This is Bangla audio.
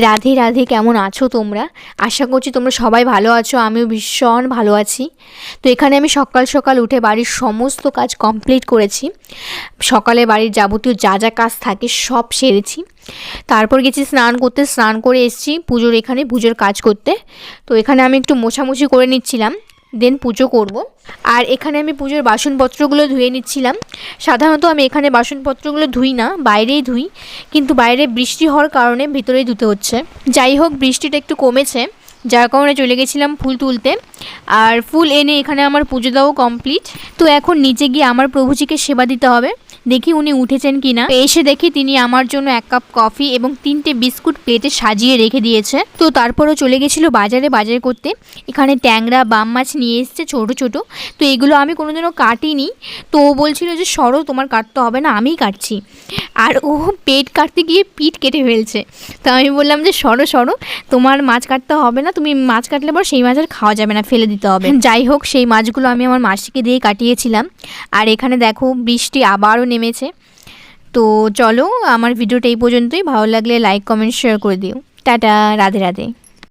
রাধে রাধে, কেমন আছো তোমরা? আশা করছি তোমরা সবাই ভালো আছো, আমিও ভীষণ ভালো আছি। তো এখানে আমি সকাল সকাল উঠে বাড়ির সমস্ত কাজ কমপ্লিট করেছি। সকালে বাড়ির যাবতীয় যা যা কাজ থাকে সব সেরেছি। তারপর গেছি স্নান করতে, স্নান করে এসেছি পুজোর এখানে পুজোর কাজ করতে। তো এখানে আমি একটু মোছামুছি করে নিচ্ছিলাম। দেন পুজো করব। আর এখানে আমি পুজোর বাসনপত্রগুলো ধুয়ে নিচ্ছিলাম। সাধারণত আমি এখানে বাসনপত্রগুলো ধুই না, বাইরেই ধুই। কিন্তু বাইরে বৃষ্টি হওয়ার কারণে ভিতরেই ধুতে হচ্ছে। যাই হোক, বৃষ্টিটা একটু কমেছে। যার কারণে চলে গেছিলাম ফুল তুলতে। আর ফুল এনে এখানে আমার পুজো দেওয়াও কমপ্লিট তো এখন নিচে গিয়ে আমার প্রভুজিকে সেবা দিতে হবে। দেখি উনি উঠেছেন কিনা। এসে দেখি তিনি আমার জন্য এক কাপ কফি এবং তিনটে বিস্কুট প্লেটে সাজিয়ে রেখে দিয়েছে। তো তারপরও চলে গেছিল বাজারে বাজার করতে। এখানে ট্যাংরা, বাম মাছ নিয়ে এসছে ছোট ছোট। তো এগুলো আমি কোনোদিনও কাটিনি। তো ও বলছিল যে, সরো, তোমার কাটতে হবে না, আমিই কাটছি। আর ও পেট কাটতে গিয়ে পিঠ কেটে ফেলছে। তো আমি বললাম যে, সরো সরো, তোমার মাছ কাটতে হবে না, তুমি মাছ কাটলে পর সেই মাছ আর খাওয়া যাবে না, ফেলে দিতে হবে। যাই হোক, সেই মাছগুলো আমি আমার মাসিকে দিয়ে কাটিয়েছিলাম। আর এখানে দেখো, বৃষ্টি আবারও নেমেছে। তো চলো, আমার ভিডিওটা এই পর্যন্তই। ভালো লাগলে লাইক কমেন্ট শেয়ার করে দিও। টাটা, রাধে রাধে।